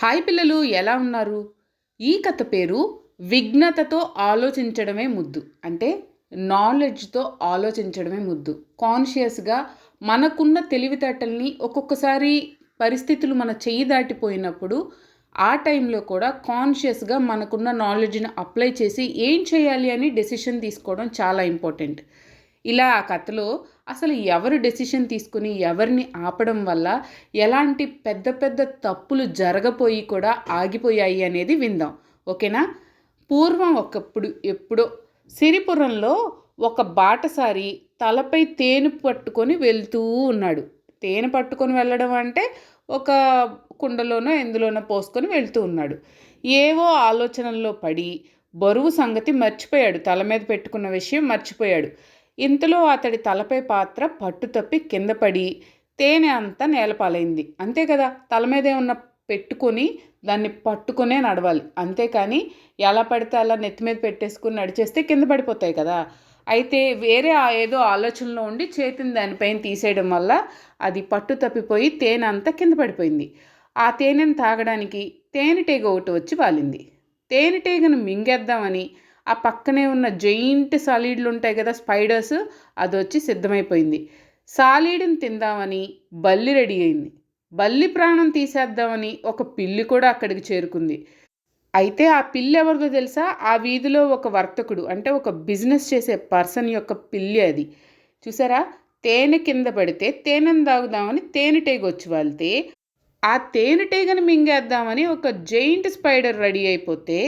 Hi పిల్లలు ఎలా ఉన్నారు? ఈ కథ పేరు విఘ్నతతో ఆలోచించడమే ముద్దు. అంటే నాలెడ్జ్తో ఆలోచించడమే ముద్దు. కాన్షియస్గా మనకున్న తెలివితేటల్ని ఒక్కొక్కసారి పరిస్థితులు మన చెయ్యి దాటిపోయినప్పుడు ఆ టైంలో కూడా కాన్షియస్గా మనకున్న నాలెడ్జ్ని అప్లై చేసి ఏం చేయాలి అని డెసిషన్ తీసుకోవడం చాలా ఇంపార్టెంట్ ఇలా ఆ కథలో అసలు ఎవరు డెసిషన్ తీసుకుని ఎవరిని ఆపడం వల్ల ఎలాంటి పెద్ద పెద్ద తప్పులు జరగపోయి కూడా ఆగిపోయాయి అనేది విందాం. ఓకేనా? పూర్వం ఒకప్పుడు ఎప్పుడో సిరిపురంలో ఒక బాటసారి తలపై తేనె పట్టుకొని వెళ్తూ ఉన్నాడు. తేనె పట్టుకొని వెళ్ళడం అంటే ఒక కుండలోనో ఎందులోనో పోసుకొని వెళ్తూ ఉన్నాడు. ఏవో ఆలోచనల్లో పడి బరువు సంగతి మర్చిపోయాడు. తల మీద పెట్టుకున్న విషయం మర్చిపోయాడు. ఇంతలో అతడి తలపై పాత్ర పట్టు తప్పి కింద పడి తేనె అంతా నేలపాలైంది. అంతే కదా తల మీదే ఉన్న పెట్టుకొని దాన్ని పట్టుకునే నడవాలి. అంతేకాని ఎలా పడితే అలా నెత్తి మీద పెట్టేసుకుని నడిచేస్తే కింద పడిపోతాయి కదా. అయితే వేరే ఆ ఏదో ఆలోచనలో ఉండి చేతిని దానిపైన తీసేయడం వల్ల అది పట్టు తప్పిపోయి తేనె అంతా కింద పడిపోయింది. ఆ తేనెను తాగడానికి తేనెటీగ ఒకటి వచ్చి వాలింది. తేనెటీగను మింగేద్దామని ఆ పక్కనే ఉన్న జైంట్ సాలీడ్లు ఉంటాయి కదా స్పైడర్స్ అది వచ్చి సిద్ధమైపోయింది. సాలీడ్ని తిందామని బల్లి రెడీ అయింది. బల్లి ప్రాణం తీసేద్దామని ఒక పిల్లి కూడా అక్కడికి చేరుకుంది. అయితే ఆ పిల్లి ఎవరిదో తెలుసా? ఆ వీధిలో ఒక వర్తకుడు అంటే ఒక బిజినెస్ చేసే పర్సన్ యొక్క పిల్లి అది. చూసారా? తేనె కింద పడితే తేనెను తాగుదామని తేనెటేగొచ్చి వాళ్తే ఆ తేనెటీగను మింగేద్దామని ఒక జైంట్ స్పైడర్ రెడీ అయిపోతే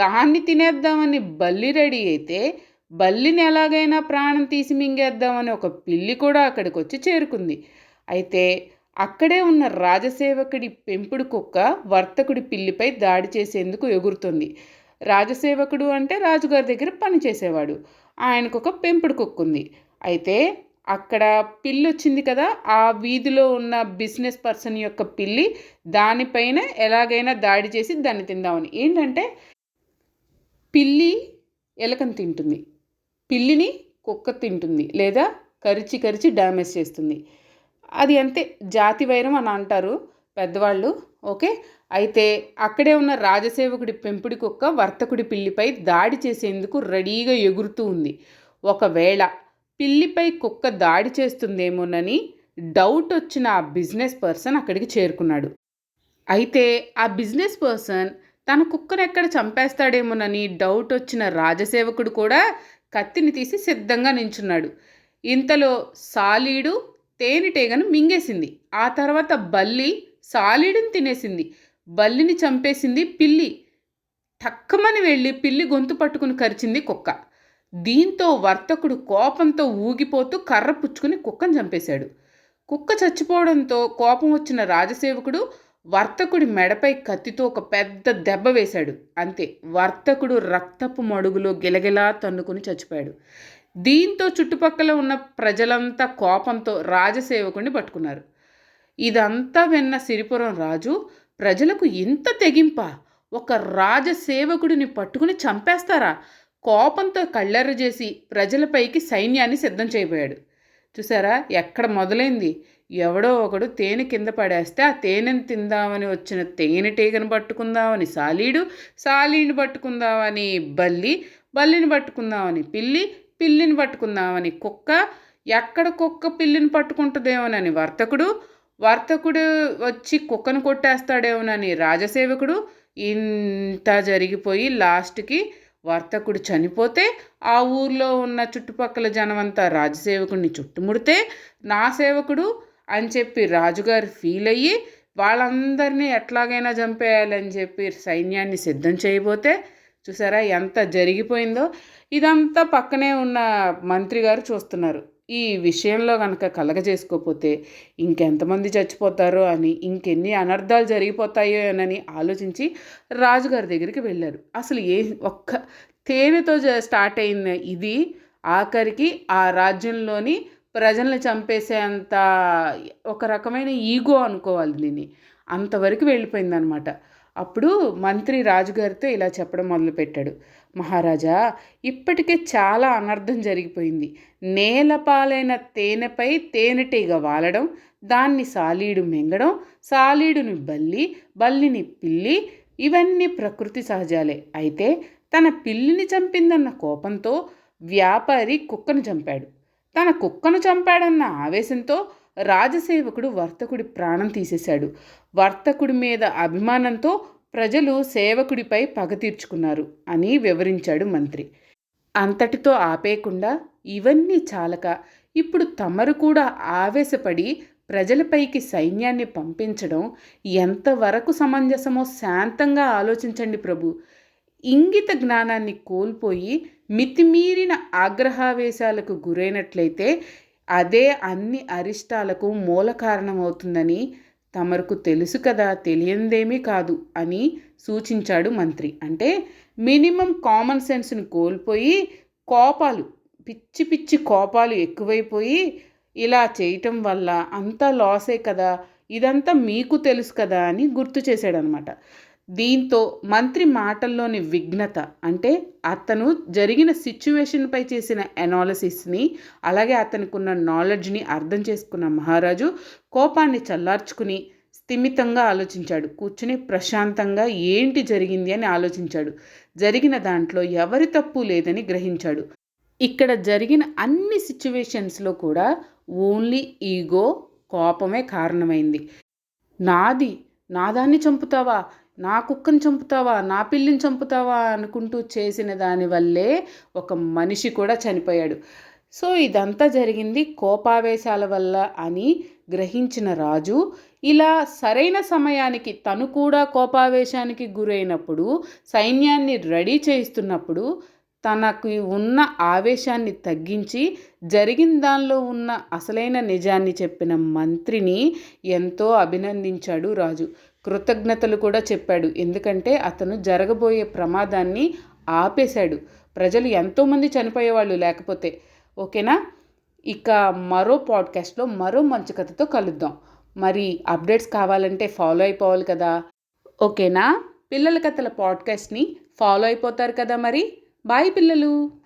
దాన్ని తినేద్దామని బల్లి రెడీ అయితే బల్లిని ఎలాగైనా ప్రాణం తీసి మింగేద్దామని ఒక పిల్లి కూడా అక్కడికి వచ్చి చేరుకుంది. అయితే అక్కడే ఉన్న రాజసేవకుడి పెంపుడు కుక్క వర్తకుడి పిల్లిపై దాడి చేసేందుకు ఎగురుతుంది. రాజసేవకుడు అంటే రాజుగారి దగ్గర పనిచేసేవాడు ఆయనకు ఒక పెంపుడు కుక్క ఉంది అయితే అక్కడ పిల్లి వచ్చింది కదా ఆ వీధిలో ఉన్న బిజినెస్ పర్సన్ యొక్క పిల్లి దానిపైన ఎలాగైనా దాడి చేసి దాన్ని తిందామని. ఏంటంటే పిల్లి ఎలకను తింటుంది. పిల్లిని కుక్క తింటుంది లేదా కరిచి కరిచి డ్యామేజ్ చేస్తుంది. అది అంతే జాతి వైరం అని అంటారు పెద్దవాళ్ళు ఓకే? అయితే అక్కడే ఉన్న రాజసేవకుడి పెంపుడి కుక్క వర్తకుడి పిల్లిపై దాడి చేసేందుకు రెడీగా ఎగురుతూ ఉంది. ఒకవేళ పిల్లిపై కుక్క దాడి చేస్తుందేమోనని డౌట్ వచ్చిన ఆ బిజినెస్ పర్సన్ అక్కడికి చేరుకున్నాడు. అయితే ఆ బిజినెస్ పర్సన్ తన కుక్కను ఎక్కడ చంపేస్తాడేమోనని డౌట్ వచ్చిన రాజసేవకుడు కూడా కత్తిని తీసి సిద్ధంగా నించున్నాడు. ఇంతలో సాలీడు తేనెటీగను మింగేసింది. ఆ తర్వాత బల్లి సాలీడుని తినేసింది. బల్లిని చంపేసింది పిల్లి. తక్కమని వెళ్ళి పిల్లి గొంతు పట్టుకుని కరిచింది కుక్క. దీంతో వర్తకుడు కోపంతో ఊగిపోతూ కర్ర పుచ్చుకుని కుక్కను చంపేశాడు. కుక్క చచ్చిపోవడంతో కోపం వచ్చిన రాజసేవకుడు వర్తకుడి మెడపై కత్తితో ఒక పెద్ద దెబ్బ వేశాడు. అంతే వర్తకుడు రక్తపు మడుగులో గిలగిలా తన్నుకుని చచ్చిపోయాడు. దీంతో చుట్టుపక్కల ఉన్న ప్రజలంతా కోపంతో రాజసేవకుడిని పట్టుకున్నారు. ఇదంతా విన్న సిరిపురం రాజు ప్రజలకు ఇంత తెగింప? ఒక రాజసేవకుడిని పట్టుకుని చంపేస్తారా? కోపంతో కళ్ళెర్ర చేసి ప్రజలపైకి సైన్యాన్ని సిద్ధం చేయబోయాడు. చూసారా? ఎక్కడ మొదలైంది? ఎవడో ఒకడు తేనె కింద పడేస్తే ఆ తేనెను తిందామని వచ్చిన తేనెటీగను పట్టుకుందామని సాలీడు సాలీని పట్టుకుందామని బల్లి బల్లిని పట్టుకుందామని పిల్లి పిల్లిని పట్టుకుందామని కుక్క. ఎక్కడ కుక్క పిల్లిని పట్టుకుంటుందేమోనని వర్తకుడు. వర్తకుడు వచ్చి కుక్కను కొట్టేస్తాడేమోనని రాజసేవకుడు. ఇంత జరిగిపోయి లాస్ట్కి వర్తకుడు చనిపోతే ఆ ఊర్లో ఉన్న చుట్టుపక్కల జనమంతా రాజసేవకుడిని చుట్టుముడితే నా సేవకుడు అని చెప్పి రాజుగారు ఫీల్ అయ్యి వాళ్ళందరినీ ఎట్లాగైనా చంపేయాలని చెప్పి సైన్యాన్ని సిద్ధం చేయబోతే చూసారా ఎంత జరిగిపోయిందో? ఇదంతా పక్కనే ఉన్న మంత్రి గారు చూస్తున్నారు. ఈ విషయంలో కనుక కలగజేసుకోపోతే ఇంకెంతమంది చచ్చిపోతారో అని ఇంకెన్ని అనర్థాలు జరిగిపోతాయో అని ఆలోచించి రాజుగారి దగ్గరికి వెళ్ళారు. అసలు ఏ ఒక్క తేనెతో స్టార్ట్ అయిన ఇది ఆఖరికి ఆ రాజ్యంలోని ప్రజల్ని చంపేసేంత ఒక రకమైన ఈగో అనుకోవాలి దీన్ని. అంతవరకు వెళ్ళిపోయిందనమాట. అప్పుడు మంత్రి రాజుగారితో ఇలా చెప్పడం మొదలుపెట్టాడు. మహారాజా ఇప్పటికే చాలా అనర్థం జరిగిపోయింది. నేలపాలైన తేనెపై తేనెటీగ వాలడం దాన్ని సాలీడు మింగడం సాలీడుని బల్లి బల్లిని పిల్లి ఇవన్నీ ప్రకృతి సహజాలే. అయితే తన పిల్లిని చంపిందన్న కోపంతో వ్యాపారి కుక్కను చంపాడు. తన కుక్కను చంపాడన్న ఆవేశంతో రాజసేవకుడు వర్తకుడి ప్రాణం తీసేశాడు. వర్తకుడి మీద అభిమానంతో ప్రజలు సేవకుడిపై పగ తీర్చుకున్నారు అని వివరించాడు మంత్రి. అంతటితో ఆపేయకుండా ఇవన్నీ చాలక ఇప్పుడు తమరు కూడా ఆవేశపడి ప్రజలపైకి సైన్యాన్ని పంపించడం ఎంతవరకు సమంజసమో శాంతంగా ఆలోచించండి ప్రభు. ఇంగిత జ్ఞానాన్ని కోల్పోయి మితిమీరిన ఆగ్రహావేశాలకు గురైనట్లయితే అదే అన్ని అరిష్టాలకు మూల కారణమవుతుందని తమరుకు తెలుసు కదా తెలియందేమీ కాదు అని సూచించాడు మంత్రి. అంటే మినిమం కామన్ సెన్స్ని కోల్పోయి కోపాలు పిచ్చి పిచ్చి కోపాలు ఎక్కువైపోయి ఇలా చేయటం వల్ల అంతా లాసే కదా ఇదంతా మీకు తెలుసు కదా అని గుర్తు చేశాడనమాట. దీంతో మంత్రి మాటల్లోని విఘ్నత అంటే అతను జరిగిన సిచ్యువేషన్పై చేసిన ఎనాలసిస్ని అలాగే అతనికి ఉన్న నాలెడ్జ్ని అర్థం చేసుకున్న మహారాజు కోపాన్ని చల్లార్చుకుని స్థిమితంగా ఆలోచించాడు. కూర్చుని ప్రశాంతంగా ఏంటి జరిగింది అని ఆలోచించాడు. జరిగిన దాంట్లో ఎవరి తప్పు లేదని గ్రహించాడు. ఇక్కడ జరిగిన అన్ని సిచ్యువేషన్స్లో కూడా ఓన్లీ ఈగో కోపమే కారణమైంది. నాది నాదాన్ని చంపుతావా? నా కుక్కను చంపుతావా? నా పిల్లిని చంపుతావా? అనుకుంటూ చేసిన దానివల్లే ఒక మనిషి కూడా చనిపోయాడు. సో ఇదంతా జరిగింది కోపావేశాల వల్ల అని గ్రహించిన రాజు ఇలా సరైన సమయానికి తను కూడా కోపావేశానికి గురైనప్పుడు సైన్యాన్ని రెడీ చేయిస్తున్నప్పుడు తనకు ఉన్న ఆవేశాన్ని తగ్గించి జరిగిన దానిలో ఉన్న అసలైన నిజాన్ని చెప్పిన మంత్రిని ఎంతో అభినందించాడు రాజు. కృతజ్ఞతలు కూడా చెప్పాడు. ఎందుకంటే అతను జరగబోయే ప్రమాదాన్ని ఆపేశాడు. ప్రజలు ఎంతోమంది చనిపోయేవాళ్ళు లేకపోతే. ఓకేనా? ఇక మరో పాడ్కాస్ట్లో మరో మంచి కథతో కలుద్దాం. మరి అప్డేట్స్ కావాలంటే ఫాలో అయిపోవాలి కదా? ఓకేనా? పిల్లల కథల పాడ్కాస్ట్ని ఫాలో అయిపోతారు కదా మరి? బాయ్ పిల్లలు!